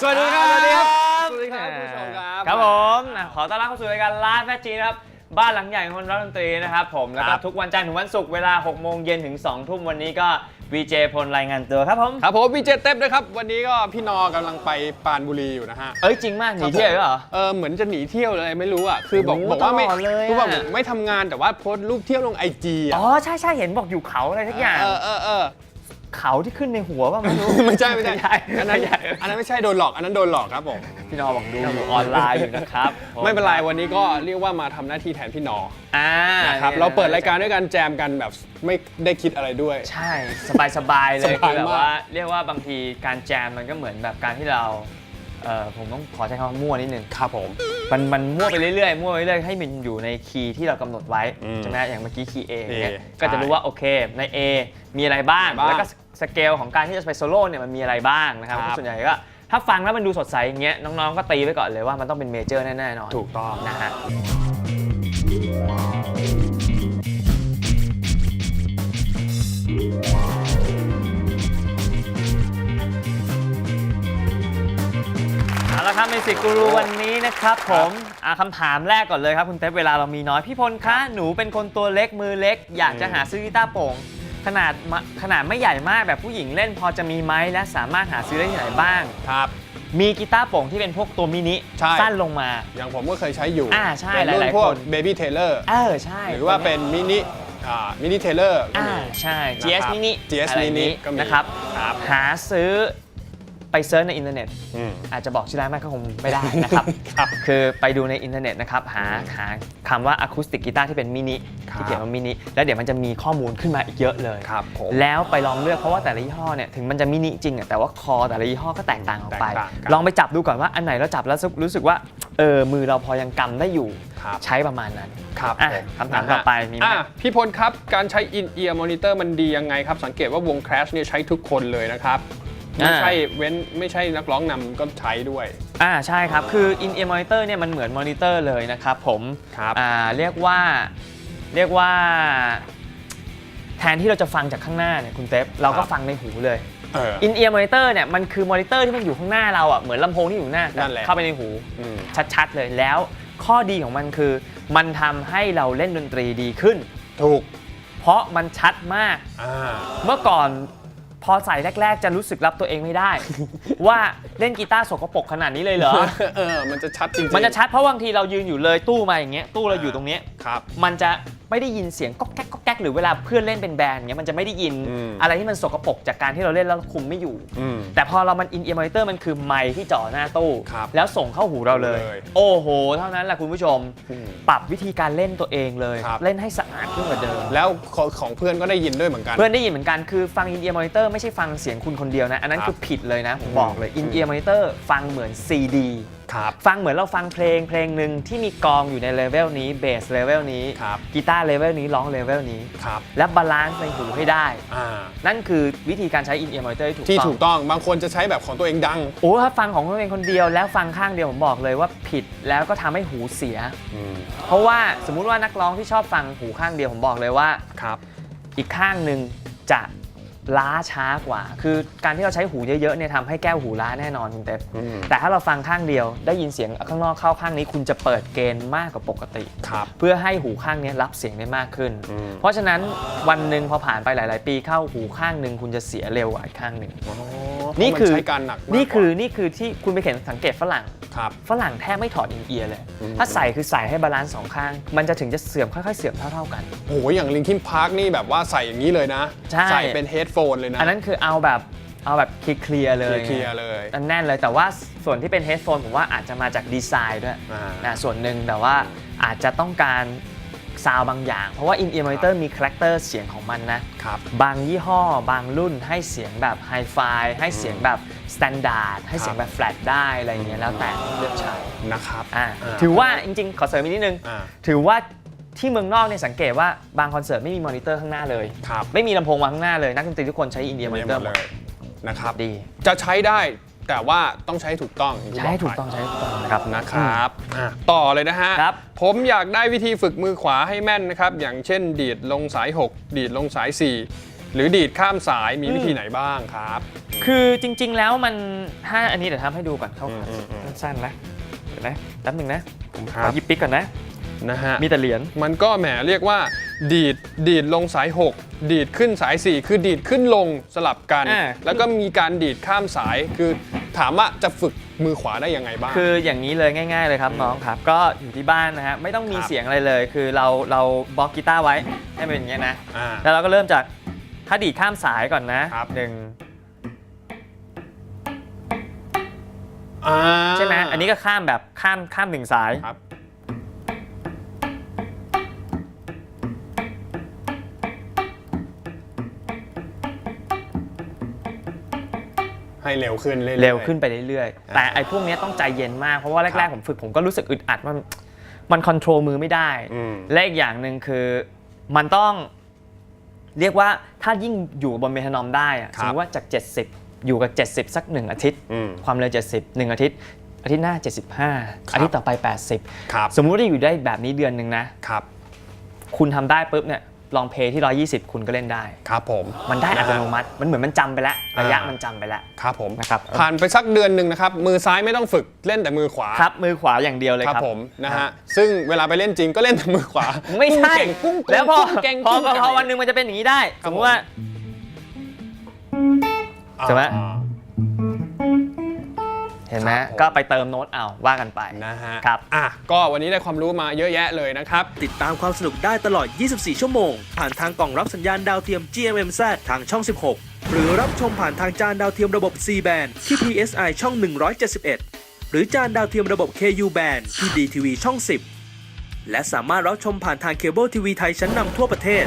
สวัสดีครับ สวัสดีครับสวัสดีครับคุณผู้ชมครับครับผมอะขอต้อนรับเข้าสู่รายการไลฟ์แฟจีนะครับ บ้านหลังใหญ่ของคนรักดนตรีนะครับผม แล้วคก็รับ ทุกวันจันทร์ถึงวันศุกร์เวลา 6 โมงเย็นถึง 2 ทุ่มวันนี้ก็วีเจพลรายงานตัวครับผม ครับผมพี่เจเต็บนะครับ วันนี้ก็พี่นอกำลังไปปรานบุรีอยู่นะฮะเอ้ยจริงมากหนีเที่ยวเหรอ เออเหมือนจะหนีเที่ยวเลยไม่รู้อะคือบอกโอ้บอกว่าไม่ตลอดเลยอะ คือบอกไม่ทำงานแต่ว่าโพสต์รูปเที่ยวลงไอจีอะอ๋อใช่ใช่เห็นบอกอยู่เขาอะไรทักอย่าง เออเออเออ เขาที่ขึ้นในหัวป่ะไม่รู้ไม่ใช่ไม่ใช่ไม่ใช่อันนั้นไม่ใช่อันนั้นไม่ใช่โดนหลอก อันนั้นโดนหลอกครับผม พี่นอบอกดูอยู่ออนไลน์อยู่นะครับผไม่เป็นไรวันนี้ก็เรียกว่ามาทำหน้าที่แทนพี่นออ่านะครับเราเปิดรายการด้วยกันแจมกันแบบไม่ได้คิดอะไรด้วย ใช่สบายสบายๆเลยสบายคือแบบมากว่าเรียกว่าบางทีการแจมมันก็เหมือนแบบการที่เรา เออผมต้องขอใช้คำว่ามั่วนิดนึง ครับผม มันมันมั่วไปเรื่อยๆ มั่วไปเรื่อยๆให้มันอยู่ในคีย์ที่เรากำหนดไว้อืมใช่ไหมอย่างเมื่อกี้คีย์ A อย่างเงี้ย A ก็จะรู้ว่าโอเคใน A มีอะไรบ้างบ้างแล้วก็สเกลของการที่จะไปโซโล่เนี่ยมันมีอะไรบ้างนะครับครับ ส่วนใหญ่ก็ถ้าฟังแล้วมันดูสดใสอย่างเงี้ยน้องๆก็ตีไว้ก่อนเลยว่ามันต้องเป็นเมเจอร์แน่ๆนอนถูกต้อง นะฮะเละครับเมสิกกูรูวันนี้นะครับผมอะคำถามแรกก่อนเลยครับคุณเต๊บเวลาเรามีน้อยพี่พลคะหนูเป็นคนตัวเล็กมือเล็ก อยากจะหาซื้อกีตาร์โปร่งขนาดมะขนาดไม่ใหญ่มากแบบผู้หญิงเล่นพอจะมีไหมและสามารถหาซื้อได้ที่ไหนบ้าง ครับ มีกีตาร์โปร่งที่เป็นพวกตัวมินิใช่ สั้นลงมา อย่างผมก็เคยใช้อยู่อ่าใช่เป็นรุ่หลานยๆพวก คน Baby Taylor เออใช่หรือว่าเป็นมินิอ่ามินิเทเลอร์ อ่าใช่นะ GS ครับ mini GS อะไรอย่าง mini นี้ก็มีนะครับ ครับ หาซื้อ ไปเซิร์ชในอินเทอร์เน็ต อืม อาจจะบอกชื่อร้านมากก็คงไม่ได้นะครับ ครับคือไปดูในอินเทอร์เน็ตนะครับ หาหาคำว่าอะคูสติกกีตาร์ที่เป็นมินิครับ ที่เขียนว่ามินิแล้วเดี๋ยวมันจะมีข้อมูลขึ้นมาอีกเยอะเลย ครับผม แล้วไปลองเลือกเพราะว่าแต่ละยี่ห้อเนี่ยถึงมันจะมินิจริงอะแต่ว่าคอแต่ละยี่ห้อก็แตกต่างออกไป แตกต่างกันลองไปจับดูก่อนว่าอันไหนเราจับแล้วรู้สึกว่าเออมือเราพอยังกำได้อยู่ครับ ใช้ประมาณนั้นครับอะผมคำถามต่อไปมีไหม อะพี่พลครับ การใช้ in ear monitor มันดียังไงครับ สังเกตว่าวง Crash เนี่ยใช้ทุกคนเลยนะครับ ไม่ใช่เว้นไม่ใช่นักร้องนำก็ใช้ด้วย อ่าใช่ครับ คือ in ear monitor เนี่ยมันเหมือนมอนิเตอร์เลยนะครับผมครับอ่าเรียกว่าเรียกว่า แทนที่เราจะฟังจากข้างหน้าเนี่ยคุณเต๊บเราก็ครับ ฟังในหูเลย เออ in ear monitor เนี่ยมันคือมอนิเตอร์ที่มันอยู่ข้างหน้าเราอะเหมือนลำโพงที่อยู่ข้างหน้านั่นแหละ เข้าไปในหู อืม ชัดๆ เลยแล้วข้อดีของมันคือ มันทำให้เราเล่นดนตรีดีขึ้น ถูก เพราะมันชัดมาก อ่า เมื่อก่อน พอใส่แรก ๆ จะรู้สึกรับตัวเองไม่ได้ ว่าเล่นกีตาร์สกปรกขนาดนี้เลยเหรอ เออ มันจะชัดจริงๆมันจะชัดเพราะบางทีเรายืนอยู่เลยตู้มาอย่างเงี้ยตู้เราอยู่ตรงเนี้ยครับ มันจะไม่ได้ยินเสียงก๊อกแก๊กก๊อกแก๊ก หรือเวลาเพื่อนเล่นเป็นแบรนด์เงี้ยมันจะไม่ได้ยินอืม อะไรที่มันสกปรกจากการที่เราเล่นแล้วคุมไม่อยู่ อืม แต่พอเรามันอินเอียมอนิเตอร์มันคือไมค์ที่จ่อหน้าตู้ครับแล้วส่งเข้าหูเราเลย เลย โอ้โห เท่านั้นแหละคุณผู้ชม อืม ปรับวิธีการเล่นตัวเองเลย ครับ เล่นให้สะอาดขึ้นกว่าเดิม แล้วของของเพื่อนก็ได้ยินด้วยเหมือนกัน เพื่อนได้ยินเหมือนกันคือฟังอินเอียมอนิเตอร์ไม่ใช่ฟังเสียงคุณคนเดียวนะ อันนั้นครับคือผิดเลยนะ ผมอืมบอกเลยอินเอียมอนิเตอร์ฟังเหมือนซีดี ครับฟังเหมือนเราฟังเพลงเพลงหนึ่งที่มีกลองอยู่ในเลเวลนี้เบสเลเวลนี้ครับกีตาร์เลเวลนี้ร้องเลเวลนี้ ครับและบาลานซ์ในหูให้ได้ อ่านั่นคือวิธีการใช้อินเอียมอนิเตอร์ที่ถูกที่ต้องถูกต้องบางคนจะใช้แบบของตัวเองดัง โอ้ถ้าฟังของตัวเองคนเดียวแล้วฟังข้างเดียวผมบอกเลยว่าผิดแล้วก็ทำให้หูเสียอืมเพราะว่าสมมุติว่านักร้องที่ชอบฟังหูข้างเดียวผมบอกเลยว่า ครับ อีกข้างหนึ่งจะ ล้าช้ากว่า คือการที่เราใช้หูเยอะๆเนี่ยทำให้แก้วหูล้าแน่นอนคุณเต็บอืม แต่ถ้าเราฟังข้างเดียวได้ยินเสียงข้างนอกเข้าข้างนี้ คุณจะเปิดเกณฑ์มากกว่าปกติ ครับ เพื่อให้หูข้างนี้รับเสียงได้มากขึ้น อืม เพราะฉะนั้นวันหนึ่งพอผ่านไปหลาย ๆ ปีเข้าหูข้างหนึ่งคุณจะเสียเร็วกว่าอีกข้างหนึ่งอ๋อ นี่คือเพราะมันใช้การหนักมากนี่คือกว่านี่คือที่คุณไปเห็นสังเกตฝรั่งครับฝรั่งแทบไม่ถอดอินเอียร์เลยอืมถ้าใส่คือใส่ให้บาลานซ์สองข้าง มันจะถึงจะเสื่อมค่อยๆเสื่อมเท่าๆกันโอ้โหอย่างลิงคินพาร์คนี่แบบว่าใส่อย่างนี้เลยนะใช่ใส่เป็นเฮดโฟนเลยนะอันนั้นคือเอาแบบเอาแบบเคลียร์ๆเลยเคลียร์ๆเลยอันแน่นเลยแต่ว่าส่วนที่เป็นเฮดโฟนผมว่าอาจจะมาจากดีไซน์ด้วยอ่านะส่วนหนึ่งแต่ว่าอาจจะต้องการ ซาวบางอย่าง เพราะว่า in ear monitor มีคาแรคเตอร์เสียงของมันนะครับบางยี่ห้อบางรุ่นให้เสียงแบบไฮไฟให้เสียงแบบสแตนดาร์ดให้เสียงแบบแฟลตได้อะไรอย่างเงี้ยแล้วแต่เลือกใช้นะครับอ่าอ่าถือว่าจริงๆ ขอเสริมอีกนิดนึง อ่า ถือว่าที่เมืองนอกเนี่ยสังเกตว่าบางคอนเสิร์ตไม่มีมอนิเตอร์ข้างหน้าเลย ครับไม่มีลำโพงวางข้างหน้าเลย นักดนตรีทุกคนใช้อินเดียมอนิเตอร์หมดเลยนะครับ ดี จะใช้ได้ แต่ว่าต้องใช้ถูกต้องย่าที่ใช้ให้บถูกต้องใช้ให้ถูกต้องนะครับนะครับอะต่อเลยนะฮะ ครับ ผมอยากได้วิธีฝึกมือขวาให้แม่นนะครับ อย่างเช่น ดีดลงสาย 6 ดีดลงสาย 4 หรือดีดข้ามสายมีวิธีไหนบ้างครับอคือจริง ๆ แล้วมันถ้าอันนี้เดี๋ยวทำให้ดูก่อนเขาอืมอืมอืม สั้นๆนะเดี๋ยวนะแป๊บหนึงนะผมคขรัอบหยิบปิ๊กก่อนนะ นะฮะ มีแต่เหรียญ มันก็แหมเรียกว่า ดีดดีดลงสาย 6 ดีดขึ้นสาย 4 คือดีดขึ้นลงสลับกัน อ่า แล้วก็มีการดีดข้ามสายคือถามว่าจะฝึกมือขวาได้ยังไงบ้าง คืออย่างนี้เลยง่าย ๆ เลยครับน้องครับ ก็อยู่ที่บ้านนะฮะไม่ต้องมีครับ เสียงอะไรเลย คือเราเราบล็อกกีตาร์ไว้ให้เป็นอย่างเงี้ยนะ อ่า แล้วเราก็เริ่มจากถ้าดีดข้ามสายก่อนนะครับ หนึ่งอ่า ใช่ไหมอันนี้ก็ข้ามแบบข้ามข้ามหนึ่งสาย ครับ ให้เร็วขึ้นเรื่อยๆ เร็วขึ้นไปเรื่อยๆอ่าแต่ไอ้พวกเนี้ยต้องใจเย็นมาก เพราะว่าคแรรักบๆผมฝึกผมก็รู้สึกอึดอัดว่ามันมันคอนโทรลมือไม่ได้ อืม และอีกอย่างหนึ่งคือมันต้องเรียกว่าถ้ายิ่งอยู่บนเมทานอมได้อะครับสมมติว่าจาก 70 อยู่กับ 70 สัก1อาทิตย์ อืม ความเร็ว 70 1อาทิตย์ อาทิตย์หน้า 75 อาทิตย์ต่อไป 80 ครับ สมมุติว่าอยู่ได้แบบนี้เดือนหนึ่งนะ ครับ คุณทำได้ปุ๊บเนี่ย ลองเพลย์ที่ 120 คุณก็เล่นได้ ครับผม มันได้อัตโนะฮะมัติ มันเหมือนมันจำไปแล้ว ระยะอ่ามั มันจำไปแล้ว ครับผมนะครับ ผ่านไปสักเดือนหนึ่งนะครับ มือซ้ายไม่ต้องฝึกเล่นแต่มือขวาครับ มือขวาอย่างเดียวเลยครับครับผมนะฮะซึ่งเวลาไปเล่นจริงก็เล่นแต่มือขวาไม่ใช่ กุ้งเก่งกุ้งเก่งแล้วพอกุ้งเก่งพอกุ้งพอเก่ง พอวันหนึ่งมันจะเป็นอย่างนี้ได้ครัสบมมติว่า ใช่ไหม อ่า เห็นไหมครับผม ก็ไปเติมโน้ตเอาว่ากันไปนะฮะครับ อะก็วันนี้ได้ความรู้มาเยอะแยะเลยนะครับ ติดตามความสนุกได้ตลอด 24 ชั่วโมง ผ่านทางกล่องรับสัญญาณดาวเทียม GMMZ ทางช่อง 16 หรือรับชมผ่านทางจานดาวเทียมระบบ C band ที่ PSI ช่อง 171 หรือจานดาวเทียมระบบ KU band ที่ DTV ช่อง 10 และสามารถรับชมผ่านทางเคเบิลทีวีไทยชั้นนำทั่วประเทศ